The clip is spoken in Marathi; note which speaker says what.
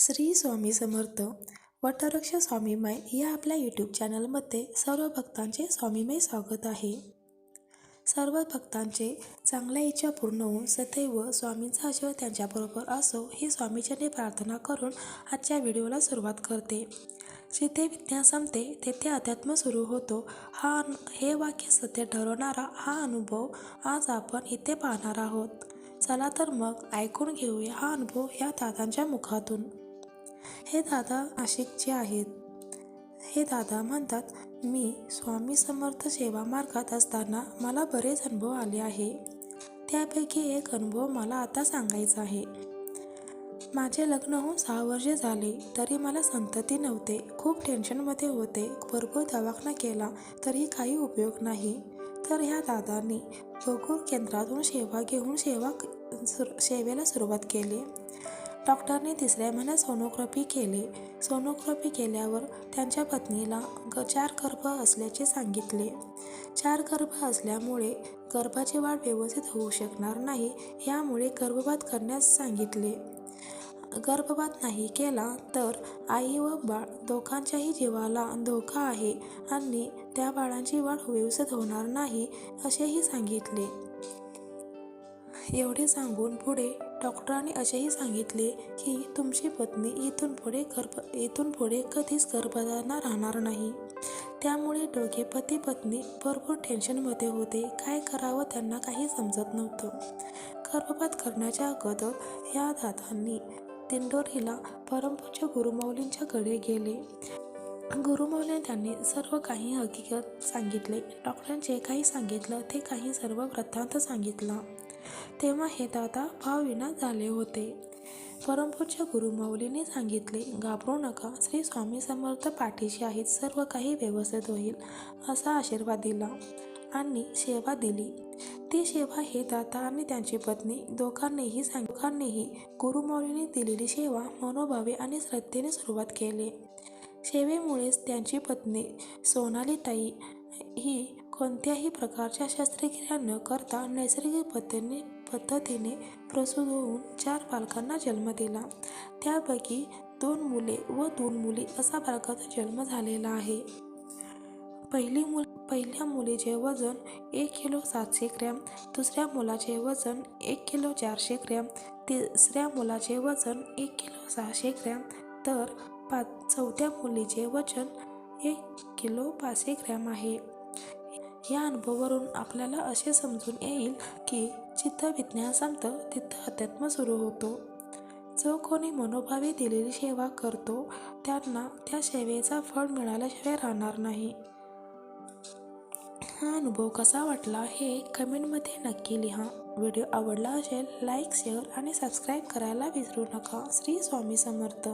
Speaker 1: श्री स्वामी समर्थ. वटवृक्ष स्वामीमय या आपल्या यूट्यूब चॅनलमध्ये सर्व भक्तांचे स्वामीमय स्वागत आहे. सर्व भक्तांचे चांगल्या इच्छा पूर्ण होऊन सदैव स्वामींचा आशीर्वाद त्यांच्याबरोबर असो ही स्वामीचरणी प्रार्थना करून आजच्या व्हिडिओला सुरुवात करते. जिथे विज्ञान संपते तेथे अध्यात्म सुरू होतो. हा अनु हे वाक्य सत्य ठरवणारा हा अनुभव आज आपण इथे पाहणार आहोत. चला तर मग ऐकून घेऊया हा अनुभव या दादांच्या मुखातून. हे दादा नाशिकचे आहेत. हे दादा म्हणतात मी स्वामी समर्थ सेवा मार्गात असताना मला बरेच अनुभव आले आहे. त्यापैकी एक अनुभव मला आता सांगायचा आहे. माझे लग्न होऊन सहा वर्षे झाले तरी मला संतती नव्हते. खूप टेन्शनमध्ये होते. भरपूर दवाखाना केला तरी काही उपयोग नाही. तर ह्या दादांनी गोकुळ केंद्रातून सेवा घेऊन सेवा सुर सेवेला सुरुवात केली. डॉक्टरने तिसऱ्या महिन्यात सोनोग्राफी केली. सोनोग्राफी केल्यावर त्यांच्या पत्नीला ग चार गर्भ असल्याचे सांगितले. चार गर्भ असल्यामुळे गर्भाची वाढ व्यवस्थित होऊ शकणार नाही यामुळे गर्भपात करण्यास सांगितले. गर्भपात नाही केला तर आई व बाळ दोघांच्याही जीवाला धोका आहे आणि त्या बाळांची वाढ व्यवस्थित होणार नाही असेही सांगितले. एवढे सांगून पुढे डॉक्टरांनी असेही सांगितले की तुमची पत्नी इथून पुढे गर्भ इथून पुढे कधीच गर्भधारणा राहणार नाही. त्यामुळे दोघे पती पत्नी भरपूर टेन्शनमध्ये होते. काय करावं त्यांना काही समजत नव्हतं. गर्भपात करण्याच्या अगोदर या दादांनी दिंडोरीला परमपूज्य गुरुमौलींच्याकडे गेले. गुरुमौलीने त्यांनी सर्व काही हकीकत सांगितले. डॉक्टरांचे काही सांगितलं ते काही सर्व वृत्तांत सांगितला. तेव्हा हे दादा भावविना झाले होते. परमपूरच्या गुरुमाऊलीने सांगितले घाबरू नका श्री स्वामी समर्थ पाठीशी आहेत सर्व काही व्यवस्थित होईल असा आशीर्वाद दिला आणि सेवा दिली. ती सेवा हे दाता आणि त्यांची पत्नी दोघांनीही सांग दोघांनीही दिलेली सेवा मनोभावे आणि श्रद्धेने सुरुवात केली. सेवेमुळेच त्यांची पत्नी सोनालीताई ही कोणत्याही प्रकारच्या शस्त्रक्रिया न करता नैसर्गिक पद्धतीने पद्धतीने प्रसूत होऊन चार बालकांना जन्म दिला. त्यापैकी दोन मुले व दोन मुली असा बालकाचा जन्म झालेला आहे. पहिली मुल पहिल्या मुलीचे वजन एक किलो सातशे ग्रॅम दुसऱ्या मुलाचे वजन एक किलो चारशे ग्रॅम तिसऱ्या मुलाचे वजन एक किलो सहाशे ग्रॅम तर पाच चौथ्या मुलीचे वजन एक किलो पाचशे ग्रॅम आहे. या अनुभवावरून आपल्याला असे समजून येईल की जिथं विज्ञान संपतं तिथं अध्यात्म सुरू होतो. जो कोणी मनोभावी दिलेली सेवा करतो त्यांना त्या सेवेचा फळ मिळाल्याशिवाय राहणार नाही. हा अनुभव कसा वाटला हे कमेंटमध्ये नक्की लिहा. व्हिडिओ आवडला असेल लाईक शेअर आणि सबस्क्राईब करायला विसरू नका. श्री स्वामी समर्थ.